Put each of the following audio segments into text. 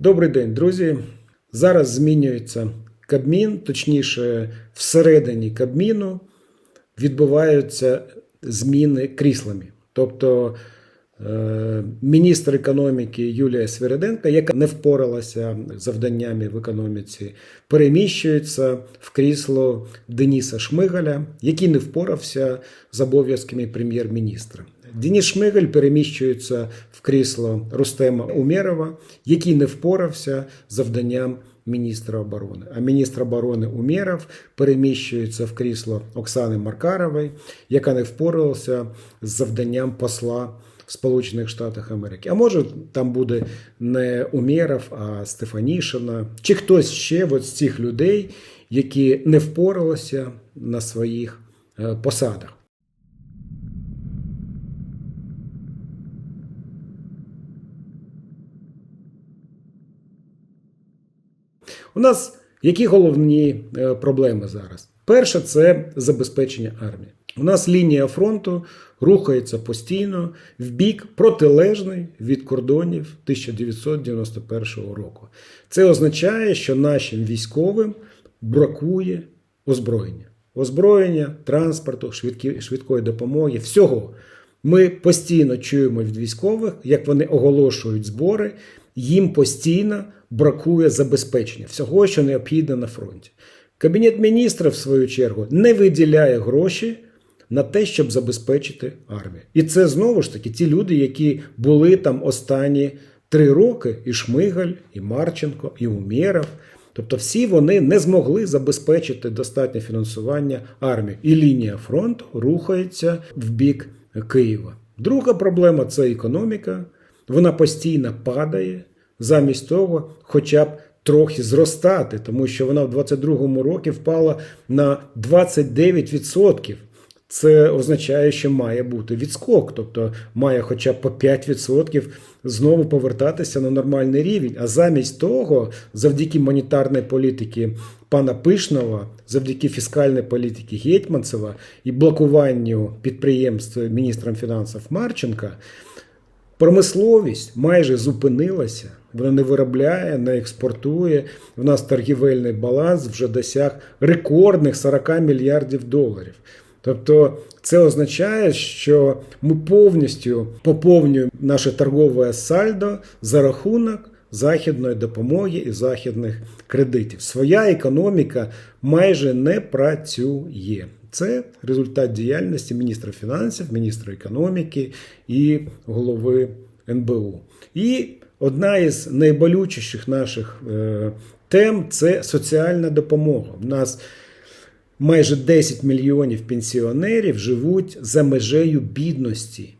Добрий день, друзі. Зараз змінюється Кабмін, точніше, всередині Кабміну відбуваються зміни кріслами. Тобто е, міністр економіки Юлія Свириденка, яка не впоралася завданнями в економіці, переміщується в крісло Дениса Шмигаля, який не впорався з обов'язками прем'єр-міністра. Деніс Шмигаль переміщується в крісло Рустема Умєрова, який не впорався завданням міністра оборони. А міністр оборони Умєров переміщується в крісло Оксани Маркарової, яка не впоралася з завданням посла Сполучених Штатах Америки. А може, там буде не Умєров, а Стефанішина, чи хтось ще от з цих людей, які не впоралися на своїх е, посадах. У нас які головні е, проблеми зараз? Перше це забезпечення армії. У нас лінія фронту рухається постійно в бік протилежний від кордонів 1991 року. Це означає, що нашим військовим бракує озброєння. Озброєння, транспорту, швидкі, швидкої допомоги, всього. Ми постійно чуємо від військових, як вони оголошують збори, їм постійно бракує забезпечення всього, що необхідно на фронті. Кабінет міністрів, в свою чергу, не виділяє гроші на те, щоб забезпечити армію. І це знову ж таки ті люди, які були там останні три роки: і Шмигаль, і Марченко, і Умєров. Тобто, всі вони не змогли забезпечити достатнє фінансування армії. І лінія фронту рухається в бік Києва. Друга проблема це економіка. Вона постійно падає замість того, хоча б трохи зростати, тому що вона в 2022 році впала на 29%. Це означає, що має бути відскок, тобто має хоча б по 5% знову повертатися на нормальний рівень. А замість того, завдяки монетарної політики пана Пишнова, завдяки фіскальної політики Гетьманцева і блокуванню підприємств міністром фінансів Марченка, промисловість майже зупинилася. Вона не виробляє, не експортує. У нас торгівельний баланс вже досяг рекордних 40 мільярдів доларів. Тобто це означає, що ми повністю поповнюємо наше торгове сальдо за рахунок західної допомоги і західних кредитів. Своя економіка майже не працює. Це результат діяльності міністра фінансів, міністра економіки і голови НБУ. І одна із найболючіших наших е, тем це соціальна допомога. У нас майже 10 мільйонів пенсіонерів живуть за межею бідності.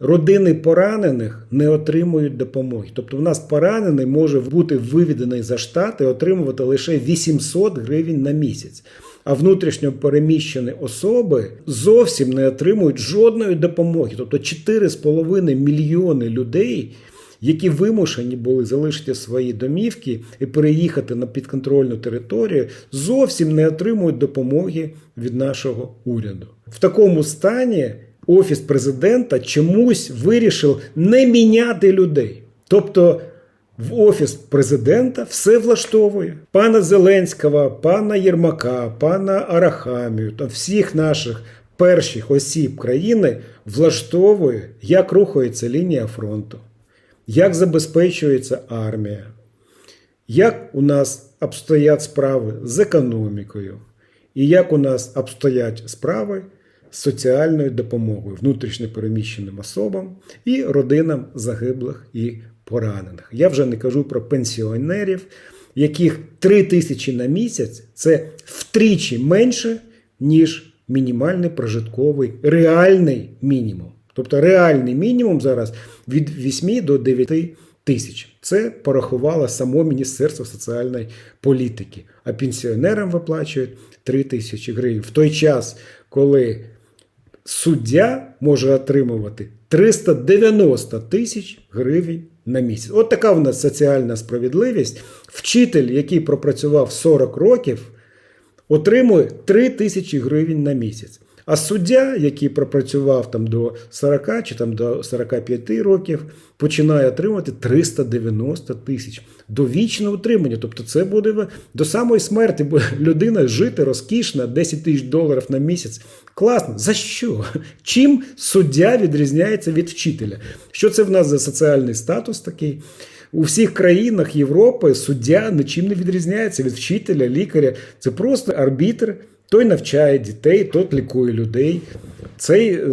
Родини поранених не отримують допомоги. Тобто, в нас поранений може бути виведений за штат і отримувати лише 800 гривень на місяць. А внутрішньо переміщені особи зовсім не отримують жодної допомоги. Тобто 4,5 мільйони людей, які вимушені були залишити свої домівки і переїхати на підконтрольну територію, зовсім не отримують допомоги від нашого уряду. В такому стані офіс президента чомусь вирішив не міняти людей. Тобто в офіс президента все влаштовує. Пана Зеленського, пана Єрмака, пана Арахамію та всіх наших перших осіб країни влаштовує, як рухається лінія фронту, як забезпечується армія, як у нас обстоять справи з економікою, і як у нас обстоять справи з соціальною допомогою внутрішньо переміщеним особам і родинам загиблих і поранених. Я вже не кажу про пенсіонерів, яких 3 тисячі на місяць це втричі менше, ніж мінімальний прожитковий реальний мінімум. Тобто реальний мінімум зараз від 8 до 9 тисяч. Це порахувало само Міністерство соціальної політики. А пенсіонерам виплачують 3 тисячі гривень. В той час, коли суддя може отримувати 390 тисяч гривень на місяць. От така в нас соціальна справедливість. Вчитель, який пропрацював 40 років, отримує 3 тисячі гривень на місяць. А суддя, який пропрацював там до 40 чи там до 45 років, починає отримувати 390 тисяч довічне утримання. Тобто, це буде до самої смерті буде людина жити розкішно, 10 тисяч доларів на місяць. Класно. За що? Чим суддя відрізняється від вчителя? Що це в нас за соціальний статус такий? У всіх країнах Європи суддя нічим не відрізняється від вчителя, лікаря. Це просто арбітр. Той навчає дітей, той лікує людей. Цей е,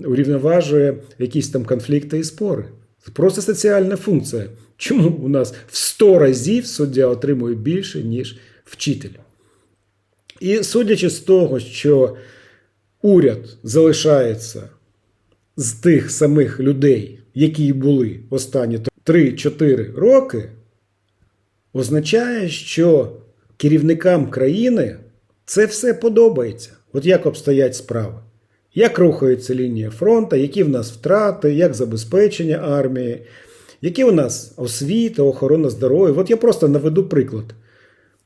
урівноважує якісь там конфлікти і спори. Це просто соціальна функція. Чому у нас в 100 разів суддя отримує більше, ніж вчитель? І судячи з того, що уряд залишається з тих самих людей, які були останні 3-4 роки, означає, що керівникам країни це все подобається. От як обстоять справи. Як рухається лінія фронту, які в нас втрати, як забезпечення армії, які у нас освіта, охорона здоров'я. От я просто наведу приклад.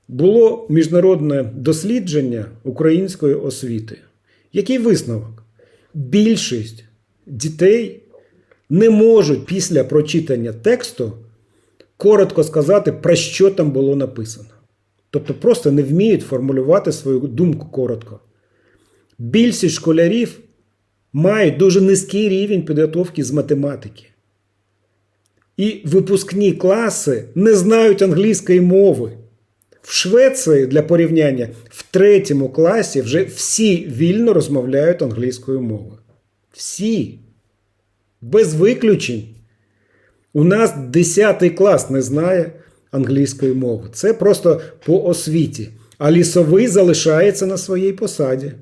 Було міжнародне дослідження української освіти. Який висновок? Більшість дітей не можуть після прочитання тексту коротко сказати, про що там було написано. Тобто просто не вміють формулювати свою думку коротко. Більшість школярів мають дуже низький рівень підготовки з математики. І випускні класи не знають англійської мови. В Швеції для порівняння в третьому класі вже всі вільно розмовляють англійською мовою. Всі. Без виключень. У нас 10 клас не знає англійської мови. Це просто по освіті. А лісовий залишається на своїй посаді.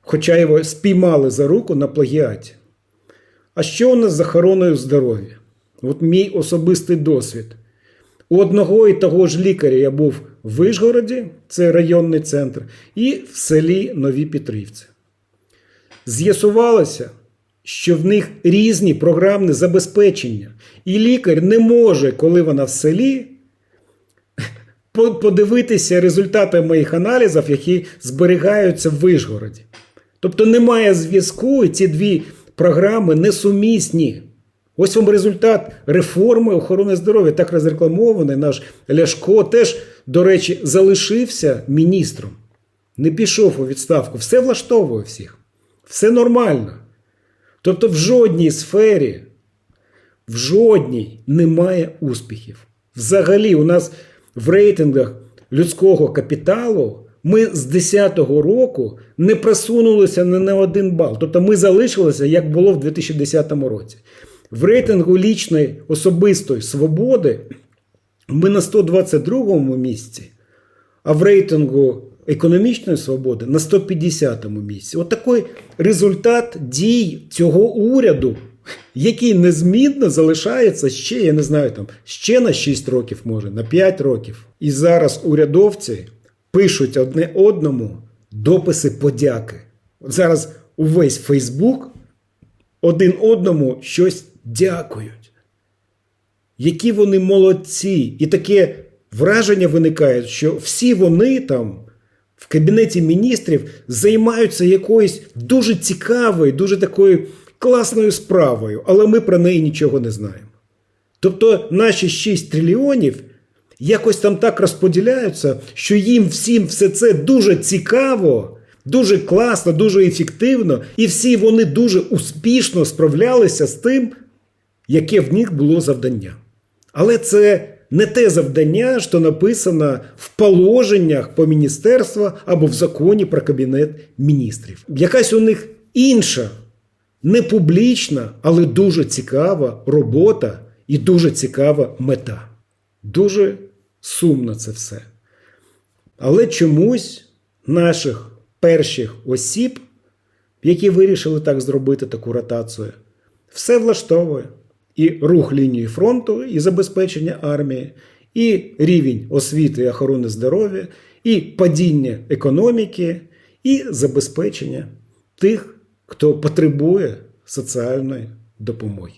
Хоча його спіймали за руку на плагіаті. А що у нас з охороною здоров'я? От мій особистий досвід. У одного і того ж лікаря я був в Вишгороді, це районний центр, і в селі Нові Петрівці. З'ясувалося, що в них різні програмні забезпечення, і лікар не може, коли вона в селі, подивитися результати моїх аналізів, які зберігаються в Вишгороді. Тобто немає зв'язку, і ці дві програми несумісні. Ось вам результат реформи охорони здоров'я, так розрекламований. Наш Ляшко теж, до речі, залишився міністром. Не пішов у відставку. Все влаштовує всіх. Все нормально. Тобто, в жодній сфері, в жодній немає успіхів. Взагалі, у нас в рейтингах людського капіталу ми з 10-го року не просунулися ні на один бал. Тобто ми залишилися, як було в 2010 році. В рейтингу лічної особистої свободи ми на 122-му місці, а в рейтингу економічної свободи на 150-му місці. От результат дій цього уряду, який незмінно залишається ще, я не знаю, там ще на 6 років, може, на 5 років. І зараз урядовці пишуть одне одному дописи подяки. Зараз увесь Фейсбук один одному щось дякують. Які вони молодці. І таке враження виникає, що всі вони там в кабінеті міністрів займаються якоюсь дуже цікавою, дуже такою класною справою, але ми про неї нічого не знаємо. Тобто наші 6 трильйонів якось там так розподіляються, що їм всім все це дуже цікаво, дуже класно, дуже ефективно, і всі вони дуже успішно справлялися з тим, яке в них було завдання. Але це не те завдання, що написано в положеннях по міністерства або в законі про кабінет міністрів. Якась у них інша, не публічна, але дуже цікава робота і дуже цікава мета. Дуже сумно це все. Але чомусь наших перших осіб, які вирішили так зробити таку ротацію, все влаштовує. І рух лінії фронту, і забезпечення армії, і рівень освіти і охорони здоров'я, і падіння економіки, і забезпечення тих, хто потребує соціальної допомоги.